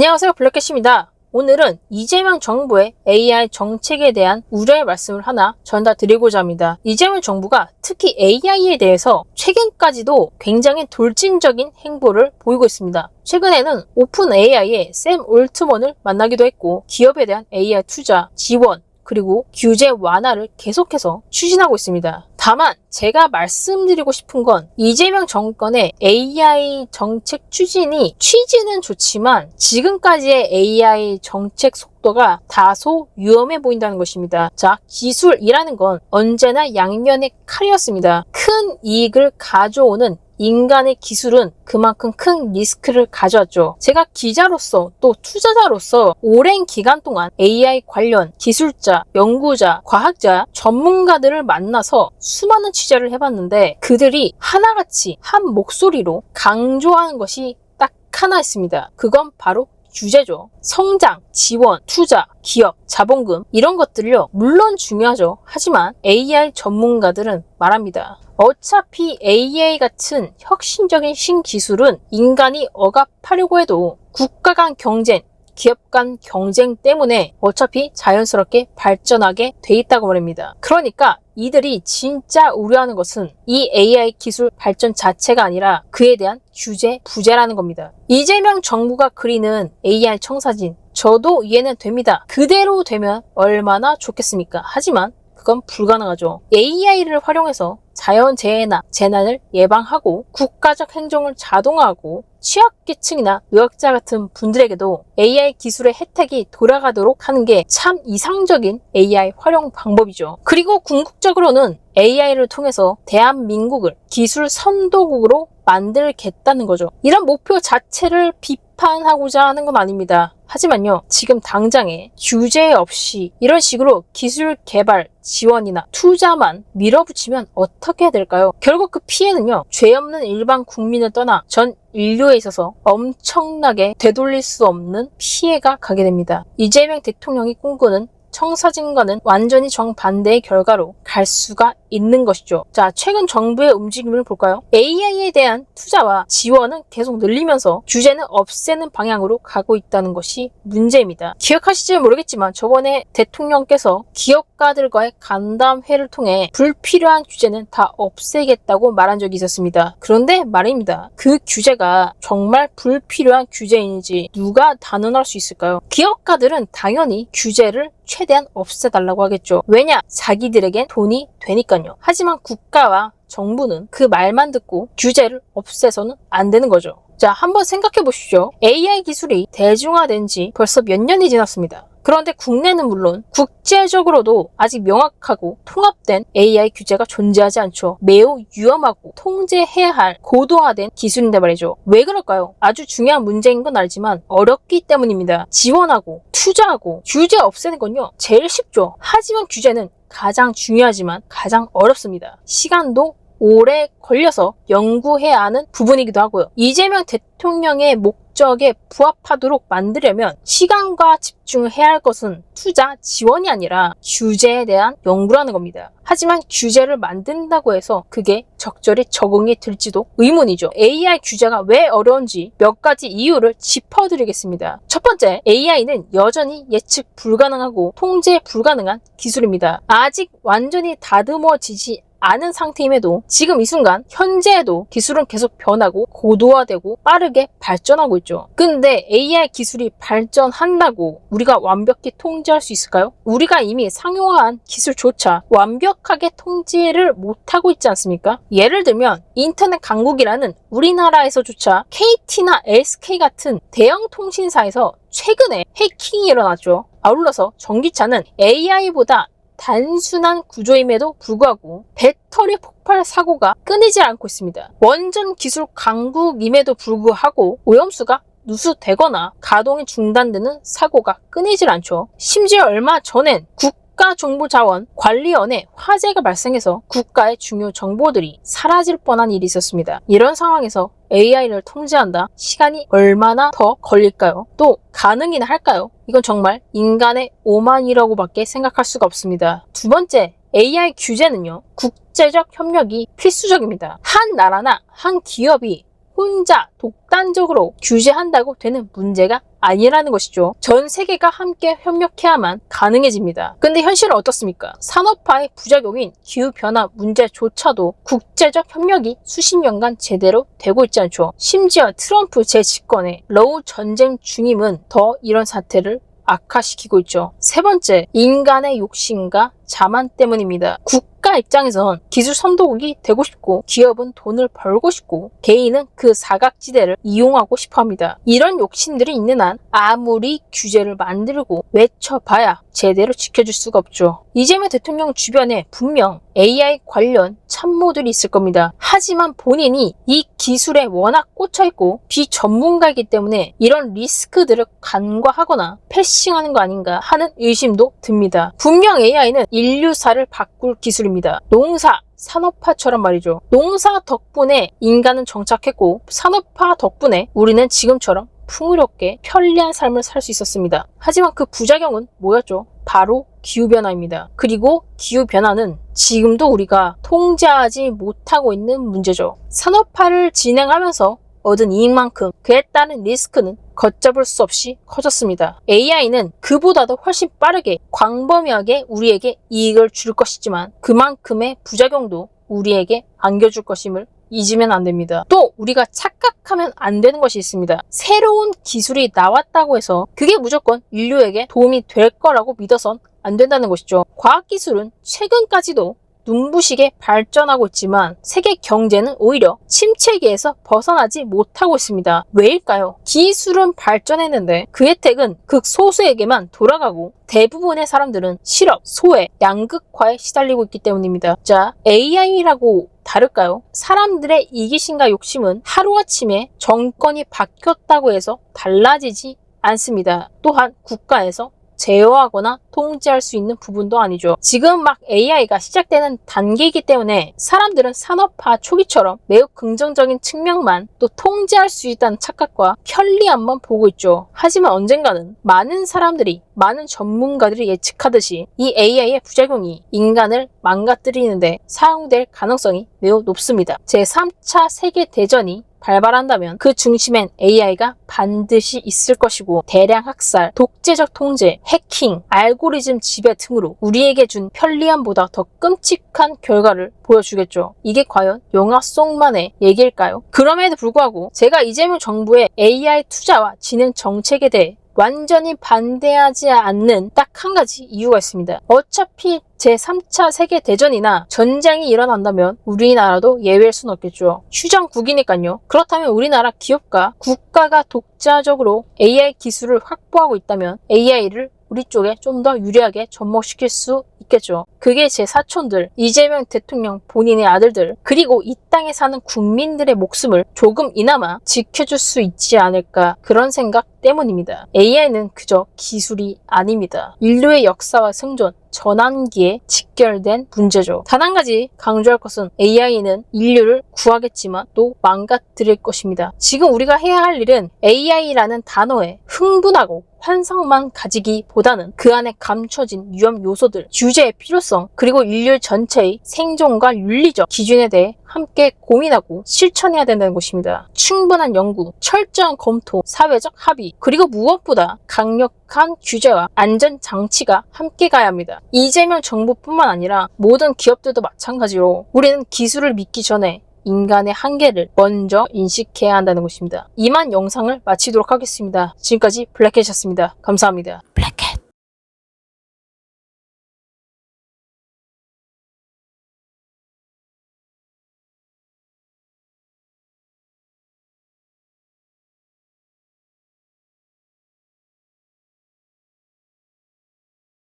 안녕하세요 블랙캣입니다. 오늘은 이재명 정부의 AI 정책에 대한 우려의 말씀을 하나 전달드리고자 합니다. 이재명 정부가 특히 AI에 대해서 최근까지도 굉장히 돌진적인 행보를 보이고 있습니다. 최근에는 오픈 AI의 샘 올트먼을 만나기도 했고 기업에 대한 AI 투자, 지원, 그리고 규제 완화를 계속해서 추진하고 있습니다. 다만 제가 말씀드리고 싶은 건 이재명 정권의 AI 정책 추진이 취지는 좋지만 지금까지의 AI 정책 속도가 다소 위험해 보인다는 것입니다. 자, 기술이라는 건 언제나 양면의 칼이었습니다. 큰 이익을 가져오는 인간의 기술은 그만큼 큰 리스크를 가져왔죠. 제가 기자로서 또 투자자로서 오랜 기간 동안 AI 관련 기술자, 연구자, 과학자, 전문가들을 만나서 수많은 취재를 해봤는데 그들이 하나같이 한 목소리로 강조하는 것이 딱 하나 있습니다. 그건 바로 규제죠. 성장, 지원, 투자, 기업, 자본금 이런 것들요 물론 중요하죠. 하지만 AI 전문가들은 말합니다. 어차피 AI 같은 혁신적인 신기술은 인간이 억압하려고 해도 국가 간 경쟁, 기업 간 경쟁 때문에 어차피 자연스럽게 발전하게 돼 있다고 말입니다. 그러니까 이들이 진짜 우려하는 것은 이 AI 기술 발전 자체가 아니라 그에 대한 규제, 부재라는 겁니다. 이재명 정부가 그리는 AI 청사진, 저도 이해는 됩니다. 그대로 되면 얼마나 좋겠습니까? 하지만 그건 불가능하죠. AI를 활용해서 자연 재해나 재난을 예방하고 국가적 행정을 자동화하고 취약계층이나 노약자 같은 분들에게도 AI 기술의 혜택이 돌아가도록 하는 게 참 이상적인 AI 활용 방법이죠. 그리고 궁극적으로는 AI를 통해서 대한민국을 기술 선도국으로 만들겠다는 거죠. 이런 목표 자체를 비판 하고자 하는 건 아닙니다. 하지만요, 지금 당장에 규제 없이 이런 식으로 기술 개발 지원이나 투자만 밀어붙이면 어떻게 될까요? 결국 그 피해는요, 죄 없는 일반 국민을 떠나 전 인류에 있어서 엄청나게 되돌릴 수 없는 피해가 가게 됩니다. 이재명 대통령이 꿈꾸는 청사진과는 완전히 정반대의 결과로 갈 수가 있는 것이죠. 자, 최근 정부의 움직임을 볼까요? AI에 대한 투자와 지원은 계속 늘리면서 규제는 없애는 방향으로 가고 있다는 것이 문제입니다. 기억하실지 모르겠지만 저번에 대통령께서 기업 가들과의 간담회를 통해 불필요한 규제는 다 없애겠다고 말한 적이 있었습니다. 그런데 말입니다. 그 규제가 정말 불필요한 규제인지 누가 단언할 수 있을까요? 기업가들은 당연히 규제를 최대한 없애달라고 하겠죠. 왜냐? 자기들에겐 돈이 되니까요. 하지만 국가와 정부는 그 말만 듣고 규제를 없애서는 안 되는 거죠. 자, 한번 생각해 보십시오. AI 기술이 대중화된 지 벌써 몇 년이 지났습니다. 그런데 국내는 물론 국제적으로도 아직 명확하고 통합된 AI 규제가 존재하지 않죠. 매우 위험하고 통제해야 할 고도화된 기술인데 말이죠. 왜 그럴까요? 아주 중요한 문제인 건 알지만 어렵기 때문입니다. 지원하고 투자하고 규제 없애는 건요. 제일 쉽죠. 하지만 규제는 가장 중요하지만 가장 어렵습니다. 시간도 오래 걸려서 연구해야 하는 부분이기도 하고요. 이재명 대통령의 목적에 부합하도록 만들려면 시간과 집중을 해야 할 것은 투자 지원이 아니라 규제에 대한 연구라는 겁니다. 하지만 규제를 만든다고 해서 그게 적절히 적응이 될지도 의문이죠. AI 규제가 왜 어려운지 몇 가지 이유를 짚어드리겠습니다. 첫 번째, AI는 여전히 예측 불가능하고 통제 불가능한 기술입니다. 아직 완전히 다듬어지지 않은 상태임에도 지금 이 순간 현재에도 기술은 계속 변하고 고도화되고 빠르게 발전하고 있죠. 근데 AI 기술이 발전한다고 우리가 완벽히 통제할 수 있을까요? 우리가 이미 상용화한 기술조차 완벽하게 통제를 못하고 있지 않습니까? 예를 들면 인터넷 강국이라는 우리나라에서조차 KT나 SK 같은 대형 통신사에서 최근에 해킹이 일어났죠. 아울러서 전기차는 AI보다 단순한 구조임에도 불구하고 배터리 폭발 사고가 끊이질 않고 있습니다. 원전 기술 강국임에도 불구하고 오염수가 누수되거나 가동이 중단되는 사고가 끊이질 않죠. 심지어 얼마 전엔 국 가정보자원관리원에 화재가 발생해서 국가의 중요 정보들이 사라질 뻔한 일이 있었습니다. 이런 상황에서 AI를 통제한다? 시간이 얼마나 더 걸릴까요? 또 가능이나 할까요? 이건 정말 인간의 오만이라고밖에 생각할 수가 없습니다. 두 번째, AI 규제는요, 국제적 협력이 필수적입니다. 한 나라나 한 기업이 혼자 독단적으로 규제한다고 되는 문제가 아니라는 것이죠. 전 세계가 함께 협력해야만 가능해집니다. 근데 현실은 어떻습니까? 산업화의 부작용인 기후변화 문제조차도 국제적 협력이 수십 년간 제대로 되고 있지 않죠. 심지어 트럼프 제 집권에 러우 전쟁 중임은 더 이런 사태를 악화시키고 있죠. 세 번째, 인간의 욕심과 자만 때문입니다. 국 가 입장에선 기술 선도국이 되고 싶고 기업은 돈을 벌고 싶고 개인은 그 사각지대를 이용하고 싶어 합니다. 이런 욕심들이 있는 한 아무리 규제를 만들고 외쳐봐야 제대로 지켜줄 수가 없죠. 이재명 대통령 주변에 분명 AI 관련 참모들이 있을 겁니다. 하지만 본인이 이 기술에 워낙 꽂혀 있고 비전문가이기 때문에 이런 리스크들을 간과하거나 패싱하는 거 아닌가 하는 의심도 듭니다. 분명 AI는 인류사를 바꿀 기술입니다. 농사, 산업화처럼 말이죠. 농사 덕분에 인간은 정착했고 산업화 덕분에 우리는 지금처럼 풍요롭게 편리한 삶을 살 수 있었습니다. 하지만 그 부작용은 뭐였죠? 바로 기후변화입니다. 그리고 기후변화는 지금도 우리가 통제하지 못하고 있는 문제죠. 산업화를 진행하면서 얻은 이익만큼 그에 따른 리스크는 걷잡을 수 없이 커졌습니다. AI는 그보다도 훨씬 빠르게 광범위하게 우리에게 이익을 줄 것이지만 그만큼의 부작용도 우리에게 안겨줄 것임을 잊으면 안 됩니다. 또 우리가 착각하면 안 되는 것이 있습니다. 새로운 기술이 나왔다고 해서 그게 무조건 인류에게 도움이 될 거라고 믿어선 안 된다는 것이죠. 과학기술은 최근까지도 눈부시게 발전하고 있지만 세계 경제는 오히려 침체기에서 벗어나지 못하고 있습니다. 왜일까요? 기술은 발전했는데 그 혜택은 극소수에게만 돌아가고 대부분의 사람들은 실업, 소외, 양극화에 시달리고 있기 때문입니다. 자, AI라고 다를까요? 사람들의 이기심과 욕심은 하루아침에 정권이 바뀌었다고 해서 달라지지 않습니다. 또한 국가에서 제어하거나 통제할 수 있는 부분도 아니죠. 지금 막 AI가 시작되는 단계이기 때문에 사람들은 산업화 초기처럼 매우 긍정적인 측면만 또 통제할 수 있다는 착각과 편리함만 보고 있죠. 하지만 언젠가는 많은 사람들이 많은 전문가들이 예측하듯이 이 AI의 부작용이 인간을 망가뜨리는데 사용될 가능성이 매우 높습니다. 제3차 세계대전이 발발한다면 그 중심엔 AI가 반드시 있을 것이고 대량 학살, 독재적 통제, 해킹, 알고리즘 지배 등으로 우리에게 준 편리함보다 더 끔찍한 결과를 보여주겠죠. 이게 과연 영화 속만의 얘기일까요? 그럼에도 불구하고 제가 이재명 정부의 AI 투자와 진행 정책에 대해 완전히 반대하지 않는 딱 한 가지 이유가 있습니다. 어차피 제3차 세계대전이나 전쟁이 일어난다면 우리나라도 예외일 순 없겠죠. 휴전국이니까요. 그렇다면 우리나라 기업과 국가가 독자적으로 AI 기술을 확보하고 있다면 AI를 우리 쪽에 좀 더 유리하게 접목시킬 수 있겠죠. 그게 제 사촌들, 이재명 대통령 본인의 아들들, 그리고 이 땅에 사는 국민들의 목숨을 조금이나마 지켜줄 수 있지 않을까 그런 생각 때문입니다. AI는 그저 기술이 아닙니다. 인류의 역사와 생존, 전환기에 직결된 문제죠. 단 한 가지 강조할 것은 AI는 인류를 구하겠지만 또 망가뜨릴 것입니다. 지금 우리가 해야 할 일은 AI라는 단어에 흥분하고 환상만 가지기보다는 그 안에 감춰진 위험 요소들, 규제의 필요성, 그리고 인류 전체의 생존과 윤리적 기준에 대해 함께 고민하고 실천해야 된다는 것입니다. 충분한 연구, 철저한 검토, 사회적 합의, 그리고 무엇보다 강력한 규제와 안전 장치가 함께 가야 합니다. 이재명 정부뿐만 아니라 모든 기업들도 마찬가지로 우리는 기술을 믿기 전에 인간의 한계를 먼저 인식해야 한다는 것입니다. 이만 영상을 마치도록 하겠습니다. 지금까지 블랙캣이었습니다. 감사합니다.